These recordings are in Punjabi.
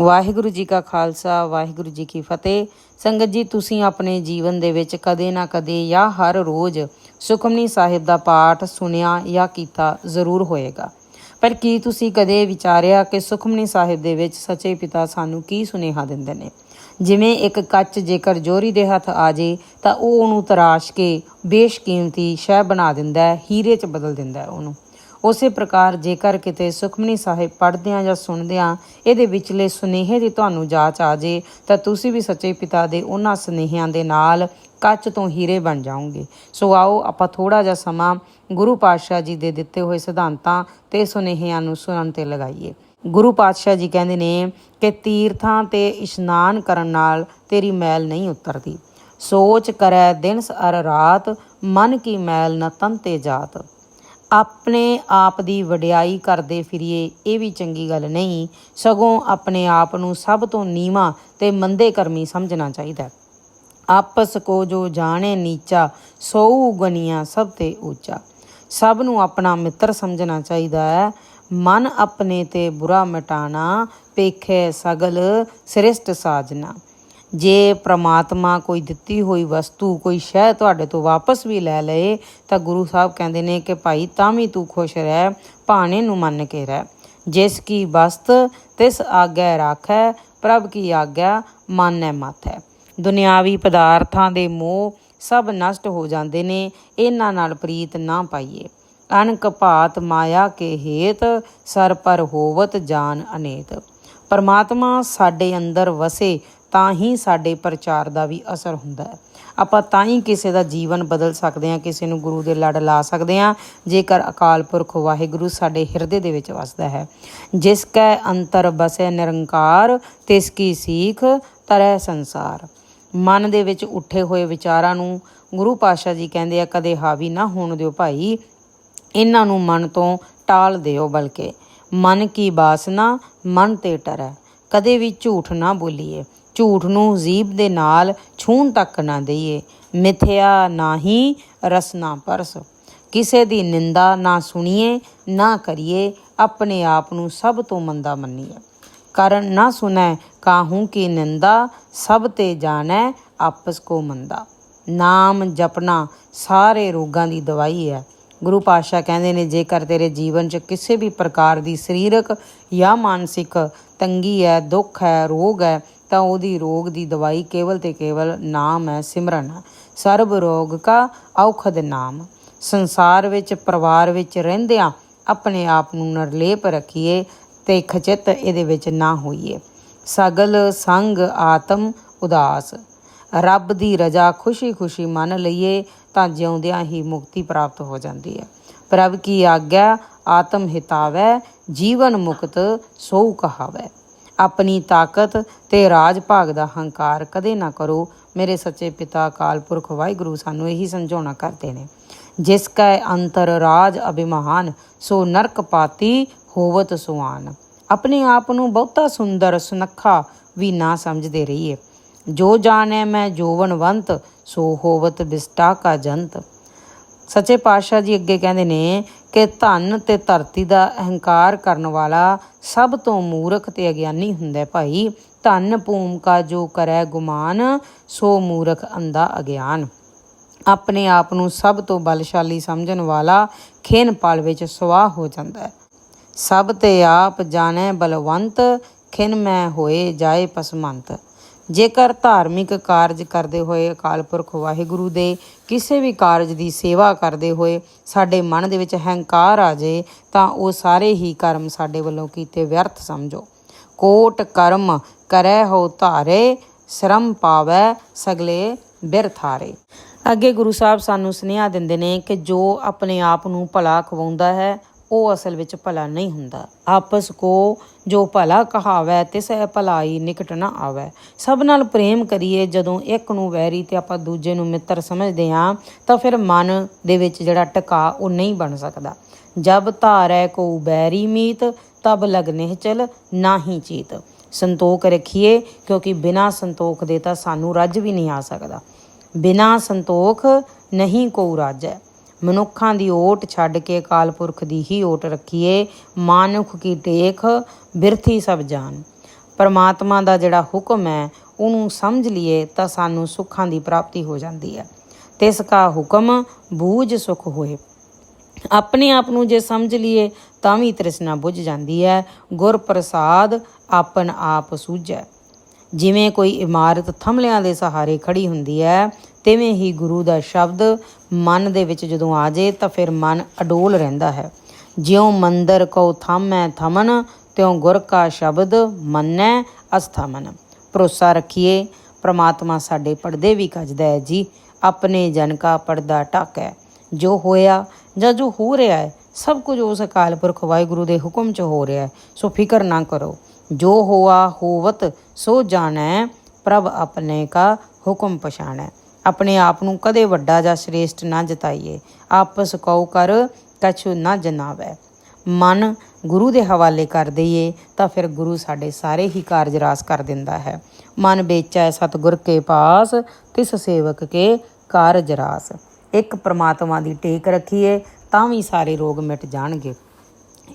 ਵਾਹਿਗੁਰੂ ਜੀ ਕਾ ਖਾਲਸਾ, ਵਾਹਿਗੁਰੂ ਜੀ ਕੀ ਫਤਿਹ। ਸੰਗਤ ਜੀ, ਤੁਸੀਂ ਆਪਣੇ ਜੀਵਨ ਦੇ ਵਿੱਚ ਕਦੇ ਨਾ ਕਦੇ ਜਾਂ ਹਰ ਰੋਜ਼ ਸੁਖਮਨੀ ਸਾਹਿਬ ਦਾ ਪਾਠ ਸੁਣਿਆ ਜਾਂ ਕੀਤਾ ਜ਼ਰੂਰ ਹੋਏਗਾ। ਪਰ ਕੀ ਤੁਸੀਂ ਕਦੇ ਵਿਚਾਰਿਆ ਕਿ ਸੁਖਮਨੀ ਸਾਹਿਬ ਦੇ ਵਿੱਚ ਸੱਚੇ ਪਿਤਾ ਸਾਨੂੰ ਕੀ ਸੁਨੇਹਾ ਦਿੰਦੇ ਨੇ? ਜਿਵੇਂ ਇੱਕ ਕੱਚ ਜੇਕਰ ਜੋਰੀ ਦੇ ਹੱਥ ਆ ਜੇ, ਤਾਂ ਉਹ ਉਹਨੂੰ ਤਰਾਸ਼ ਕੇ ਬੇਸ਼ਕੀਮਤੀ ਸ਼ੈ ਬਣਾ ਦਿੰਦਾ ਹੈ, ਹੀਰੇ 'ਚ ਬਦਲ ਦਿੰਦਾ ਹੈ ਉਹਨੂੰ। ਉਸੇ ਪ੍ਰਕਾਰ ਜੇਕਰ ਕਿਤੇ ਸੁਖਮਨੀ ਸਾਹਿਬ ਪੜ੍ਹਦਿਆਂ ਜਾਂ ਸੁਣਦਿਆਂ ਇਹਦੇ ਵਿਚਲੇ ਸੁਨੇਹੇ ਦੀ ਤੁਹਾਨੂੰ ਜਾਚ ਆ ਜੇ, ਤਾਂ ਤੁਸੀਂ ਵੀ ਸੱਚੇ ਪਿਤਾ ਦੇ ਉਹਨਾਂ ਸੁਨੇਹਿਆਂ ਦੇ ਨਾਲ ਕੱਚ ਤੋਂ ਹੀਰੇ ਬਣ ਜਾਓਗੇ। ਸੋ ਆਓ ਆਪਾਂ ਥੋੜਾ ਜਿਹਾ ਸਮਾਂ ਗੁਰੂ ਪਾਤਸ਼ਾਹ ਜੀ ਦੇ ਦਿੱਤੇ ਹੋਏ ਸਿਧਾਂਤਾਂ ਤੇ ਸੁਨੇਹਿਆਂ ਨੂੰ ਸੁਣਨ ਤੇ ਲਗਾਈਏ। ਗੁਰੂ ਪਾਤਸ਼ਾਹ ਜੀ ਕਹਿੰਦੇ ਨੇ ਕਿ ਤੀਰਥਾਂ ਤੇ ਇਸ਼ਨਾਨ ਕਰਨ ਨਾਲ ਤੇਰੀ ਮੈਲ ਨਹੀਂ ਉਤਰਦੀ। ਸੋਚ ਕਰੈ ਦਿਨ ਅਰ ਰਾਤ, ਮਨ ਕੀ ਮੈਲ ਨ ਤਨ ਤੇ ਜਾਤ। ਆਪਣੇ ਆਪ ਦੀ ਵਡਿਆਈ ਕਰਦੇ ਫਿਰੀਏ, ਇਹ ਵੀ ਚੰਗੀ ਗੱਲ ਨਹੀਂ। ਸਗੋਂ ਆਪਣੇ ਆਪ ਨੂੰ ਸਭ ਤੋਂ ਨੀਵਾਂ ਤੇ ਮੰਦੇ ਕਰਮੀ ਸਮਝਣਾ ਚਾਹੀਦਾ ਆਪਸ ਕੋ ਜੋ ਜਾਣੇ ਨੀਚਾ, ਸੋਊ ਗਨੀਆਂ ਸਭ ਤੇ ਉੱਚਾ ਸਭ ਨੂੰ ਆਪਣਾ ਮਿੱਤਰ ਸਮਝਣਾ ਚਾਹੀਦਾ ਹੈ। ਮਨ ਆਪਣੇ ਤੇ ਬੁਰਾ ਮਿਟਾਣਾ, ਪੇਖੇ ਸਗਲ ਸ੍ਰਿਸ਼ਟ ਸਾਜਨਾ। ਜੇ ਪ੍ਰਮਾਤਮਾ ਕੋਈ ਦਿੱਤੀ ਹੋਈ ਵਸਤੂ, ਕੋਈ ਸ਼ੈ ਤੁਹਾਡੇ ਤੋਂ ਵਾਪਸ ਵੀ ਲੈ ਲਏ, ਤਾਂ ਗੁਰੂ ਸਾਹਿਬ ਕਹਿੰਦੇ ਨੇ ਕਿ ਭਾਈ ਤਾਂ ਵੀ ਤੂੰ ਖੁਸ਼ ਰਹਿ, ਭਾਣੇ ਨੂੰ ਮੰਨ ਕੇ ਰਹਿ। ਜਿਸ ਕੀ ਬਸਤ ਤਿਸ ਆਗੈ ਰਾਖੈ, ਪ੍ਰਭ ਕੀ ਆਗਿਆ ਮਾਨੈ ਮਾਥੈ। ਦੁਨਿਆਵੀ ਪਦਾਰਥਾਂ ਦੇ ਮੋਹ ਸਭ ਨਸ਼ਟ ਹੋ ਜਾਂਦੇ ਨੇ, ਇਹਨਾਂ ਨਾਲ ਪ੍ਰੀਤ ਨਾ ਪਾਈਏ। ਅਨਕ ਭਾਤ ਮਾਇਆ ਕੇ ਹੇਤ, ਸਰ ਪਰ ਹੋਵਤ ਜਾਨ ਅਨੇਤ। ਪਰਮਾਤਮਾ ਸਾਡੇ ਅੰਦਰ ਵਸੇ ਤਾਂ ਹੀ ਸਾਡੇ ਪ੍ਰਚਾਰ ਦਾ ਵੀ ਅਸਰ ਹੁੰਦਾ ਹੈ। ਆਪਾਂ ਤਾਂ ਹੀ ਕਿਸੇ ਦਾ ਜੀਵਨ ਬਦਲ ਸਕਦੇ ਹਾਂ, ਕਿਸੇ ਨੂੰ ਗੁਰੂ ਦੇ ਲੜ ਲਾ ਸਕਦੇ ਹਾਂ, ਜੇਕਰ ਅਕਾਲ ਪੁਰਖ ਵਾਹਿਗੁਰੂ ਸਾਡੇ ਹਿਰਦੇ ਦੇ ਵਿੱਚ ਵਸਦਾ ਹੈ। ਜਿਸ ਕੈ ਅੰਤਰ ਬਸੈ ਨਿਰੰਕਾਰ, ਤਿਸ ਕੀ ਸੀਖ ਤਰੈ ਸੰਸਾਰ। ਮਨ ਦੇ ਵਿੱਚ ਉੱਠੇ ਹੋਏ ਵਿਚਾਰਾਂ ਨੂੰ ਗੁਰੂ ਪਾਤਸ਼ਾਹ ਜੀ ਕਹਿੰਦੇ ਆ, ਕਦੇ ਹਾਵੀ ਨਾ ਹੋਣ ਦਿਓ ਭਾਈ। ਇਹਨਾਂ ਨੂੰ ਮਨ ਤੋਂ ਟਾਲ ਦਿਓ ਬਲਕਿ ਮਨ ਕੀ ਬਾਸਨਾ, ਮਨ ਤੇ ਟਰੈ। ਕਦੇ ਵੀ ਝੂਠ ਨਾ ਬੋਲੀਏ। ਝੂਠ ਨੂੰ ਜੀਬ ਦੇ ਨਾਲ ਛੂਣ ਤੱਕ ਨਾ ਦਈਏ। ਮਿਥਿਆ ਨਾ ਹੀ ਰਸਨਾ ਪਰਸ। ਕਿਸੇ ਦੀ ਨਿੰਦਾ ਨਾ ਸੁਣੀਏ, ਨਾ ਕਰੀਏ, ਆਪਣੇ ਆਪ ਨੂੰ ਸਭ ਤੋਂ ਮੰਦਾ ਮੰਨੀਏ। ਕਰਨ ਨਾ ਸੁਣੈ, ਕਾਹੂ ਕੀ ਨਿੰਦਾ, ਸਭ ਤੇ ਜਾਣੈ, ਆਪਸ ਕੋ ਮੰਦਾ। ਨਾਮ ਜਪਣਾ ਸਾਰੇ ਰੋਗਾਂ ਦੀ ਦਵਾਈ ਹੈ। ਗੁਰੂ ਪਾਤਸ਼ਾਹ ਕਹਿੰਦੇ ਨੇ, ਜੇਕਰ ਤੇਰੇ ਜੀਵਨ 'ਚ ਕਿਸੇ ਵੀ ਪ੍ਰਕਾਰ ਦੀ ਸਰੀਰਕ ਜਾਂ ਮਾਨਸਿਕ ਤੰਗੀ ਹੈ, ਦੁੱਖ ਹੈ, ਰੋਗ ਹੈ ਤਾਂ ਉਹਦੀ ਰੋਗ ਦੀ ਦਵਾਈ ਕੇਵਲ ਤੇ ਕੇਵਲ ਨਾਮ ਹੈ ਸਿਮਰਨ। ਹੈ। ਸਰਬ ਰੋਗ ਕਾ ਔਖਦ ਨਾਮ। ਸੰਸਾਰ ਵਿੱਚ, ਪਰਿਵਾਰ ਵਿੱਚ ਰਹਿੰਦਿਆਂ ਆਪਣੇ ਆਪ ਨੂੰ ਨਿਰਲੇਪ ਰੱਖੀਏ ਤੇ ਖਚਿਤ ਇਹਦੇ ਵਿੱਚ ਨਾ ਹੋਈਏ। ਸਗਲ ਸੰਗ ਆਤਮ ਉਦਾਸ। ਰੱਬ ਦੀ ਰਜ਼ਾ ਖੁਸ਼ੀ-ਖੁਸ਼ੀ ਮੰਨ ਲਈਏ ਤਾਂ ਜਿਉਂਦਿਆਂ ਹੀ ਮੁਕਤੀ ਪ੍ਰਾਪਤ ਹੋ ਜਾਂਦੀ ਹੈ। ਪ੍ਰਭ ਕੀ ਆਗਿਆ ਆਤਮ ਹਿਤਾਵੈ, ਜੀਵਨ ਮੁਕਤ ਸੋ ਕਹਾਵੈ। ਆਪਣੀ ਤਾਕਤ ਤੇ ਰਾਜ ਭਾਗ ਦਾ ਹੰਕਾਰ ਕਦੇ ਨਾ ਕਰੋ। ਮੇਰੇ ਸੱਚੇ ਪਿਤਾ ਅਕਾਲ ਪੁਰਖ ਵਾਹਿਗੁਰੂ ਸਾਨੂੰ ਇਹੀ ਸਮਝਾਉਣਾ ਕਰਦੇ ਨੇ, ਜਿਸ ਕੈ ਅੰਤਰ ਰਾਜ ਅਭਿਮਾਨ, ਸੋ ਨਰਕ ਪਾਤੀ ਹੋਵਤ ਸੁਆਨ। ਆਪਣੇ ਆਪ ਨੂੰ ਬਹੁਤਾ ਸੁੰਦਰ ਸੁਨੱਖਾ ਵੀ ਨਾ ਸਮਝਦੇ ਰਹੀਏ। ਜੋ ਜਾਣੈ ਮੈਂ ਜੋਵਨਵੰਤ, ਸੋ ਹੋਵਤ ਬਿਸਟਾ ਕਾ ਜੰਤ। ਸੱਚੇ ਪਾਤਸ਼ਾਹ ਜੀ ਅੱਗੇ ਕਹਿੰਦੇ ਨੇ ਕਿ ਧਨ ਤੇ ਧਰਤੀ ਦਾ ਅਹੰਕਾਰ ਕਰਨ ਵਾਲਾ ਸਭ ਤੋਂ ਮੂਰਖ ਤੇ ਅਗਿਆਨੀ ਹੁੰਦਾ ਭਾਈ। ਧਨ ਭੂਮਿਕਾ ਜੋ ਕਰੈ ਗੁਮਾਨ, ਸੋ ਮੂਰਖ ਅੰਦਾ ਅਗਿਆਨ। ਆਪਣੇ ਆਪ ਨੂੰ ਸਭ ਤੋਂ ਬਲਸ਼ਾਲੀ ਸਮਝਣ ਵਾਲਾ ਖੇਨ ਪਾਲ ਵਿੱਚ ਸਵਾਹ ਹੋ ਜਾਂਦਾ ਹੈ। ਸਭ ਤੇ ਆਪ ਜਾਣੈ ਬਲਵੰਤ, ਖਿਨ ਮੈਂ ਹੋਏ ਜਾਏ ਪਸਮੰਤ। ਜੇਕਰ ਧਾਰਮਿਕ ਕਾਰਜ ਕਰਦੇ ਹੋਏ ਅਕਾਲ ਪੁਰਖ ਵਾਹਿਗੁਰੂ ਦੇ ਕਿਸੇ ਵੀ ਕਾਰਜ ਦੀ ਸੇਵਾ ਕਰਦੇ ਹੋਏ ਸਾਡੇ ਮਨ ਦੇ ਵਿੱਚ ਹੰਕਾਰ ਆ ਜੇ, ਤਾਂ ਉਹ ਸਾਰੇ ਹੀ ਕਰਮ ਸਾਡੇ ਵੱਲੋਂ ਕੀਤੇ ਵਿਅਰਥ ਸਮਝੋ। ਕੋਟ ਕਰਮ ਕਰੈ ਹੋ ਧਾਰੇ, ਸ਼ਰਮ ਪਾਵੈ ਸਗਲੇ ਬਿਰਥਾਰੇ ਅੱਗੇ ਗੁਰੂ ਸਾਹਿਬ ਸਾਨੂੰ ਸੁਨੇਹਾ ਦਿੰਦੇ ਨੇ ਕਿ ਜੋ ਆਪਣੇ ਆਪ ਨੂੰ ਭਲਾ ਖਵਾਉਂਦਾ ਹੈ ਉਹ ਅਸਲ ਵਿੱਚ ਭਲਾ ਨਹੀਂ ਹੁੰਦਾ। ਆਪਸ ਕੋ ਜੋ ਭਲਾ ਕਹਾਵੈ, ਤਿਸੈ ਭਲਾਈ ਨਿਕਟ ਨਾ ਆਵੈ। ਸਭ ਨਾਲ ਪ੍ਰੇਮ ਕਰੀਏ, ਜਦੋਂ ਇੱਕ ਨੂੰ ਵੈਰੀ ਤੇ ਆਪਾਂ ਦੂਜੇ ਨੂੰ ਮਿੱਤਰ ਸਮਝਦੇ ਹਾਂ, ਤਾਂ ਫਿਰ ਮਨ ਦੇ ਵਿੱਚ ਜਿਹੜਾ ਟਿਕਾ ਉਹ ਨਹੀਂ ਬਣ ਸਕਦਾ। ਜਬ ਧਾਰੈ ਕੋ ਬੈਰੀ ਮੀਤ, ਤਬ ਲਗਨੇ ਚਲ ਨਾਹੀ ਚੀਤ। ਸੰਤੋਖ ਰੱਖੀਏ, ਕਿਉਂਕਿ ਬਿਨਾ ਸੰਤੋਖ ਦੇ ਤਾਂ ਸਾਨੂੰ ਰੱਜ ਵੀ ਨਹੀਂ ਆ ਸਕਦਾ। ਬਿਨਾ ਸੰਤੋਖ ਨਹੀਂ ਕੋ ਰਾਜੈ। ਮਨੁੱਖਾਂ ਦੀ ਓਟ ਛੱਡ ਕੇ ਅਕਾਲ ਪੁਰਖ ਦੀ ਹੀ ਓਟ ਰੱਖੀਏ, ਮਾਨੁਖ ਕੀ ਟੇਖ ਬਿਰਥੀ ਸਭ ਜਾਨ। ਪਰਮਾਤਮਾ ਦਾ ਜਿਹੜਾ ਹੁਕਮ ਹੈ, ਉਹਨੂੰ ਸਮਝ ਲਈਏ ਤਾਂ ਸਾਨੂੰ ਸੁੱਖਾਂ ਦੀ ਪ੍ਰਾਪਤੀ ਹੋ ਜਾਂਦੀ ਹੈ। ਤਿਸ ਕਾ ਹੁਕਮ, ਬੂਝ ਸੁਖ ਹੋਏ। ਆਪਣੇ ਆਪ ਨੂੰ ਜੇ ਸਮਝ ਲਈਏ, ਤਾਂ ਵੀ ਤ੍ਰਿਸ਼ਨਾ ਬੁੱਝ ਜਾਂਦੀ ਹੈ। ਗੁਰ ਪ੍ਰਸਾਦ ਆਪਨ ਆਪ ਸੂਝੈ। ਜਿਵੇਂ ਕੋਈ ਇਮਾਰਤ ਥੰਮਲਿਆਂ ਦੇ ਸਹਾਰੇ ਖੜੀ ਹੁੰਦੀ ਹੈ, ਤਿਵੇਂ ਹੀ ਗੁਰੂ ਦਾ ਸ਼ਬਦ ਮਨ ਦੇ ਵਿੱਚ ਜਦੋਂ ਆ ਜੇ ਤਾਂ ਫਿਰ ਮਨ ਅਡੋਲ ਰਹਿੰਦਾ ਹੈ। ਜਿਉ ਮੰਦਰ ਕੋ ਥਾਮੈ ਥਮਨ, ਤਿਉ ਗੁਰ ਕਾ ਸ਼ਬਦ ਮੰਨੈ ਅਸਥਮਨ। ਭਰੋਸਾ ਰੱਖੀਏ, ਪ੍ਰਮਾਤਮਾ ਸਾਡੇ ਪਰਦੇ ਵੀ ਕੱਜਦਾ ਹੈ ਜੀ, ਆਪਣੇ ਜਨ ਕਾ ਪਰਦਾ ਢਾਕੈ। ਜੋ ਹੋਇਆ ਜਾਂ ਜੋ ਹੋ ਰਿਹਾ ਹੈ, ਸਭ ਕੁਝ ਉਸ ਅਕਾਲ ਪੁਰਖ ਵਾਹਿਗੁਰੂ ਦੇ ਹੁਕਮ 'ਚ ਹੋ ਰਿਹਾ ਹੈ, ਸੋ ਫਿਕਰ ਨਾ ਕਰੋ। ਜੋ ਹੋਆ ਹੋਵਤ, ਸੋ ਜਾਣੈ, ਪ੍ਰਭ ਆਪਣੇ ਕਾ ਹੁਕਮ ਪਛਾਣੈ। ਆਪਣੇ ਆਪ ਨੂੰ ਕਦੇ ਵੱਡਾ ਜਾਂ ਸ਼੍ਰੇਸ਼ਟ ਨਾ ਜਤਾਈਏ। ਆਪਸ ਕਉ ਕਰ, ਕਛੁ ਨਾ ਜਨਾਵੈ। ਮਨ ਗੁਰੂ ਦੇ ਹਵਾਲੇ ਕਰ ਦਈਏ, ਤਾਂ ਫਿਰ ਗੁਰੂ ਸਾਡੇ ਸਾਰੇ ਹੀ ਕਾਰਜ ਰਾਸ ਕਰ ਦਿੰਦਾ ਹੈ। ਮਨ ਵੇਚੈ ਸਤਿਗੁਰ ਕੇ ਪਾਸ, ਤਿਸ ਸੇਵਕ ਕੇ ਕਾਰਜ ਰਾਸ। ਇੱਕ ਪ੍ਰਮਾਤਮਾ ਦੀ ਟੇਕ ਰੱਖੀਏ, ਤਾਂ ਵੀ ਸਾਰੇ ਰੋਗ ਮਿਟ ਜਾਣਗੇ।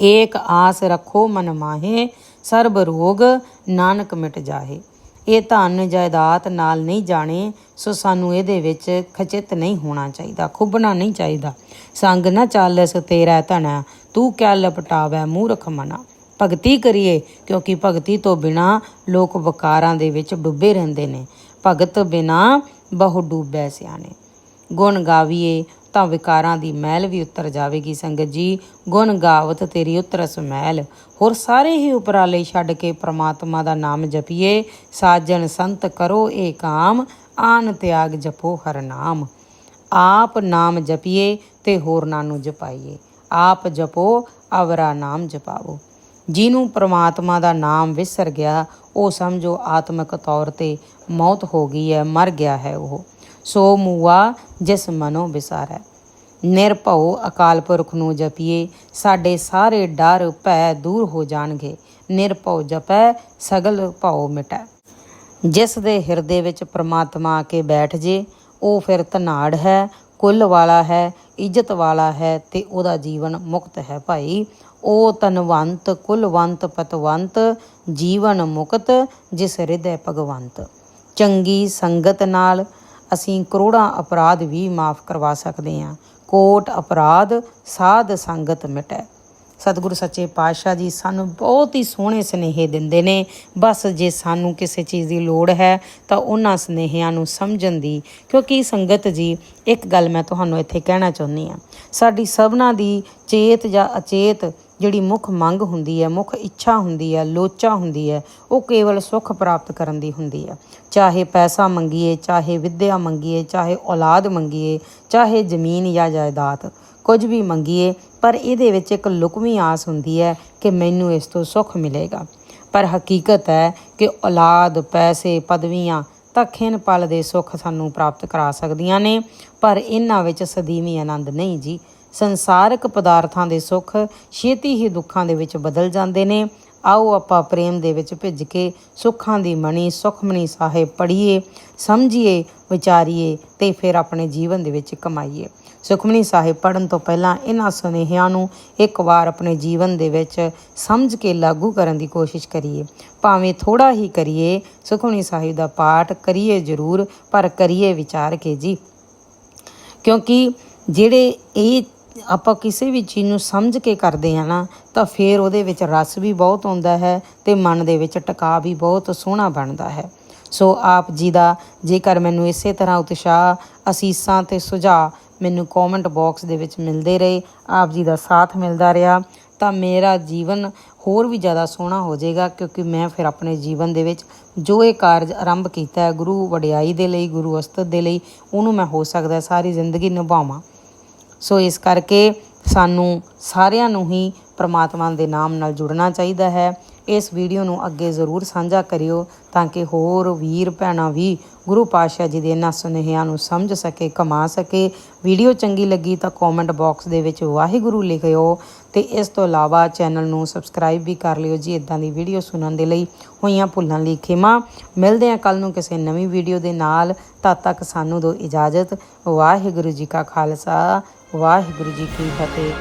ਏਕ ਆਸ ਰੱਖੋ ਮਨ ਮਾਹੇ ਸਰਬ ਰੋਗ ਨਾਨਕ ਮਿਟ ਜਾਹੇ। ਇਹ ਧਨ ਜਾਇਦਾਦ ਨਾਲ ਨਹੀਂ ਜਾਣੇ, ਸੋ ਸਾਨੂੰ ਇਹਦੇ ਵਿੱਚ ਖਚਿਤ ਨਹੀਂ ਹੋਣਾ ਚਾਹੀਦਾ ਖੁੱਬਣਾ ਨਹੀਂ ਚਾਹੀਦਾ। ਸੰਗ ਨਾ ਚਾਲਸ ਤੇਰਾ ਧਣਾ ਤੂੰ ਕਿਆ ਲਪਟਾਵੈ ਮੂਰਖ ਮਨਾ। ਭਗਤੀ ਕਰੀਏ, ਕਿਉਂਕਿ ਭਗਤੀ ਤੋਂ ਬਿਨਾ ਲੋਕ ਵਕਾਰਾਂ ਦੇ ਵਿੱਚ ਡੁੱਬੇ ਰਹਿੰਦੇ ਨੇ। ਭਗਤ ਬਿਨਾ ਬਹੁ ਡੂਬੈ ਸਿਆਣੇ। ਗੁਣ ਗਾਵੀਏ ਤਾਂ ਵਿਕਾਰਾਂ ਦੀ ਮੈਲ ਵੀ ਉਤਰ ਜਾਵੇਗੀ, ਸੰਗਤ ਜੀ। ਗੁਣ ਗਾਵਤ ਤੇਰੀ ਉਤਰਸ ਮੈਲ। ਹੋਰ ਸਾਰੇ ਹੀ ਉਪਰਾਲੇ ਛੱਡ ਕੇ ਪ੍ਰਮਾਤਮਾ ਦਾ ਨਾਮ ਜਪੀਏ। ਸਾਜਣ ਸੰਤ ਕਰੋ ਇਹ ਕਾਮ, ਆਨ ਤਿਆਗ ਜਪੋ ਹਰ ਨਾਮ। ਆਪ ਨਾਮ ਜਪੀਏ ਤੇ ਹੋਰਨਾਂ ਨੂੰ ਜਪਾਈਏ। ਆਪ ਜਪੋ, ਅਵਰਾ ਨਾਮ ਜਪਾਵੋ ਜਿਹਨੂੰ ਪ੍ਰਮਾਤਮਾ ਦਾ ਨਾਮ ਵਿਸਰ ਗਿਆ, ਉਹ ਸਮਝੋ ਆਤਮਿਕ ਤੌਰ ਤੇ ਮੌਤ ਹੋ ਗਈ ਹੈ, ਮਰ ਗਿਆ ਹੈ ਉਹ। ਸੋ ਮੂਆ ਜਿਸ ਮਨੋ ਵਿਸਾਰੈ। ਨਿਰਭਉ ਅਕਾਲ ਪੁਰਖ ਨੂੰ ਜਪੀਏ, ਸਾਡੇ ਸਾਰੇ ਡਰ ਭੈ ਦੂਰ ਹੋ ਜਾਣਗੇ। ਨਿਰਭਉ ਜਪੈ, ਸਗਲ ਭਉ ਮਿਟੈ। ਜਿਸ ਦੇ ਹਿਰਦੇ ਵਿੱਚ ਪ੍ਰਮਾਤਮਾ ਆ ਕੇ ਬੈਠ ਜੇ, ਉਹ ਫਿਰ ਧਨਾੜ ਹੈ, ਕੁੱਲ ਵਾਲਾ ਹੈ, ਇੱਜ਼ਤ ਵਾਲਾ ਹੈ ਤੇ ਉਹਦਾ ਜੀਵਨ ਮੁਕਤ ਹੈ ਭਾਈ। ਉਹ ਤਨਵੰਤ ਕੁਲਵੰਤ, ਪਤਵੰਤ, ਜੀਵਨ ਮੁਕਤ, ਜਿਸ ਹਿਰਦੈ ਭਗਵੰਤ। ਚੰਗੀ ਸੰਗਤ ਨਾਲ ਅਸੀਂ ਕਰੋੜਾਂ ਅਪਰਾਧ ਵੀ ਮਾਫ ਕਰਵਾ ਸਕਦੇ ਹਾਂ। ਕੋਟ ਅਪਰਾਧ ਸਾਧ ਸੰਗਤ ਮਿਟੈ। ਸਤਿਗੁਰੂ ਸੱਚੇ ਪਾਤਸ਼ਾਹ ਜੀ ਸਾਨੂੰ ਬਹੁਤ ਹੀ ਸੋਹਣੇ ਸਨੇਹੇ ਦਿੰਦੇ ਨੇ। ਬਸ ਜੇ ਸਾਨੂੰ ਕਿਸੇ ਚੀਜ਼ ਦੀ ਲੋੜ ਹੈ ਤਾਂ ਉਹਨਾਂ ਸਨੇਹਿਆਂ ਨੂੰ ਸਮਝਣ ਦੀ, ਕਿਉਂਕਿ ਸੰਗਤ ਜੀ, ਇੱਕ ਗੱਲ ਮੈਂ ਤੁਹਾਨੂੰ ਇੱਥੇ ਕਹਿਣਾ ਚਾਹੁੰਦੀ ਹਾਂ। ਸਾਡੀ ਸਭਨਾ ਦੀ ਚੇਤ ਜਾਂ ਅਚੇਤ ਜਿਹੜੀ ਮੁੱਖ ਮੰਗ ਹੁੰਦੀ ਹੈ, ਮੁੱਖ ਇੱਛਾ ਹੁੰਦੀ ਹੈ, ਲੋਚਾ ਹੁੰਦੀ ਹੈ, ਉਹ ਕੇਵਲ ਸੁੱਖ ਪ੍ਰਾਪਤ ਕਰਨ ਦੀ ਹੁੰਦੀ ਹੈ। ਚਾਹੇ ਪੈਸਾ ਮੰਗੀਏ, ਚਾਹੇ ਵਿੱਦਿਆ ਮੰਗੀਏ, ਚਾਹੇ ਔਲਾਦ ਮੰਗੀਏ, ਚਾਹੇ ਜ਼ਮੀਨ ਜਾਂ ਜਾਇਦਾਦ। ਕੁਝ ਵੀ ਮੰਗੀਏ, ਪਰ ਇਹਦੇ ਵਿੱਚ ਇੱਕ ਲੁਕਵੀਂ ਆਸ ਹੁੰਦੀ ਹੈ ਕਿ ਮੈਨੂੰ ਇਸ ਤੋਂ ਸੁੱਖ ਮਿਲੇਗਾ। ਪਰ ਹਕੀਕਤ ਹੈ ਕਿ ਔਲਾਦ, ਪੈਸੇ, ਪਦਵੀਆਂ ਤਾਂ ਖਿਨ ਪਲ ਦੇ ਸੁੱਖ ਸਾਨੂੰ ਪ੍ਰਾਪਤ ਕਰਾ ਸਕਦੀਆਂ ਨੇ, ਪਰ ਇਹਨਾਂ ਵਿੱਚ ਸਦੀਵੀ ਆਨੰਦ ਨਹੀਂ ਜੀ। ਸੰਸਾਰਕ ਪਦਾਰਥਾਂ ਦੇ ਸੁੱਖ ਛੇਤੀ ਹੀ ਦੁੱਖਾਂ ਦੇ ਵਿੱਚ ਬਦਲ ਜਾਂਦੇ ਨੇ ਆਓ ਆਪਾਂ ਪ੍ਰੇਮ ਦੇ ਵਿੱਚ ਭਿੱਜ ਕੇ ਸੁੱਖਾਂ ਦੀ ਮਣੀ, ਸੁਖਮਨੀ ਸਾਹਿਬ ਪੜ੍ਹੀਏ, ਸਮਝੀਏ, ਵਿਚਾਰੀਏ ਤੇ ਫਿਰ ਆਪਣੇ ਜੀਵਨ ਦੇ ਵਿੱਚ ਕਮਾਈਏ। ਸੁਖਮਨੀ ਸਾਹਿਬ ਪੜਨ ਤੋਂ ਪਹਿਲਾਂ ਇਹਨਾਂ ਸੁਨੇਹਿਆਂ ਨੂੰ ਇੱਕ ਵਾਰ ਆਪਣੇ ਜੀਵਨ ਦੇ ਵਿੱਚ ਸਮਝ ਕੇ ਲਾਗੂ ਕਰਨ ਦੀ ਕੋਸ਼ਿਸ਼ ਕਰੀਏ। ਭਾਵੇਂ ਥੋੜਾ ਹੀ ਕਰੀਏ, ਸੁਖਮਨੀ ਸਾਹਿਬ ਦਾ ਪਾਠ ਕਰੀਏ ਜ਼ਰੂਰ, ਪਰ ਕਰੀਏ ਵਿਚਾਰ ਕੇ ਜੀ। ਕਿਉਂਕਿ ਜਿਹੜੇ ਇਹ ਆਪਾਂ ਕਿਸੇ ਵੀ ਚੀਜ਼ ਨੂੰ ਸਮਝ ਕੇ ਕਰਦੇ ਹਾਂ ਨਾ, ਤਾਂ ਫਿਰ ਉਹਦੇ ਵਿੱਚ ਰਸ ਵੀ ਬਹੁਤ ਆਉਂਦਾ ਹੈ ਤੇ ਮਨ ਦੇ ਵਿੱਚ ਟਿਕਾ ਵੀ ਬਹੁਤ ਸੋਹਣਾ ਬਣਦਾ ਹੈ। ਸੋ ਆਪ ਜੀ ਦਾ ਜੇਕਰ ਮੈਨੂੰ ਇਸੇ ਤਰ੍ਹਾਂ ਉਤਸ਼ਾਹ, ਅਸੀਸਾਂ ਤੇ ਸੁਝਾਅ ਮੈਨੂੰ ਕਮੈਂਟ ਬਾਕਸ ਦੇ ਵਿੱਚ ਮਿਲਦੇ ਰਹੇ, ਆਪ ਜੀ ਦਾ ਸਾਥ ਮਿਲਦਾ ਰਿਹਾ, ਤਾਂ ਮੇਰਾ ਜੀਵਨ ਹੋਰ ਵੀ ਜ਼ਿਆਦਾ ਸੋਹਣਾ ਹੋ ਜਾਏਗਾ, ਕਿਉਂਕਿ ਮੈਂ ਫਿਰ ਆਪਣੇ ਜੀਵਨ ਦੇ ਵਿੱਚ ਜੋ ਇਹ ਕਾਰਜ ਆਰੰਭ ਕੀਤਾ ਹੈ, ਗੁਰੂ ਵਡਿਆਈ ਦੇ ਲਈ, ਗੁਰੂ ਅਸਤਤ ਦੇ ਲਈ, ਉਹਨੂੰ ਮੈਂ ਹੋ ਸਕਦਾ ਸਾਰੀ ਜ਼ਿੰਦਗੀ ਨਿਭਾਵਾਂ। ਸੋ ਇਸ ਕਰਕੇ ਸਾਨੂੰ ਸਾਰਿਆਂ ਨੂੰ ਹੀ ਪ੍ਰਮਾਤਮਾ ਦੇ ਨਾਮ ਨਾਲ ਜੁੜਨਾ ਚਾਹੀਦਾ ਹੈ। ਇਸ ਵੀਡੀਓ ਨੂੰ ਅੱਗੇ ਜ਼ਰੂਰ ਸਾਂਝਾ ਕਰਿਓ ਤਾਂ ਕਿ ਹੋਰ ਵੀਰ ਭੈਣਾਂ ਵੀ ਗੁਰੂ ਪਾਤਸ਼ਾਹ ਜੀ ਦੇ ਇਹਨਾਂ ਸੁਨੇਹਿਆਂ ਨੂੰ ਸਮਝ ਸਕੇ, ਕਮਾ ਸਕੇ। ਵੀਡੀਓ ਚੰਗੀ ਲੱਗੀ ਤਾਂ ਕਮੈਂਟ ਬਾਕਸ ਦੇ ਵਿੱਚ ਵਾਹਿਗੁਰੂ ਲਿਖਿਓ ਤੇ ਇਸ ਤੋਂ ਇਲਾਵਾ ਚੈਨਲ ਨੂੰ ਸਬਸਕ੍ਰਾਈਬ ਵੀ ਕਰ ਲਿਓ ਜੀ ਇਦਾਂ ਦੀ ਵੀਡੀਓ ਸੁਣਨ ਦੇ ਲਈ। ਹੋਈਆਂ ਭੁੱਲਾਂ ਲਈ ਖਿਮਾ। ਮਿਲਦੇ ਹਾਂ ਕੱਲ ਨੂੰ ਕਿਸੇ ਨਵੀਂ ਵੀਡੀਓ ਦੇ ਨਾਲ। ਤਦ ਤੱਕ ਸਾਨੂੰ ਦਿਓ ਇਜਾਜ਼ਤ। ਵਾਹਿਗੁਰੂ ਜੀ ਕਾ ਖਾਲਸਾ। ਵਾਹਿਗੁਰੂ ਜੀ ਕੀ ਫਤਿਹ।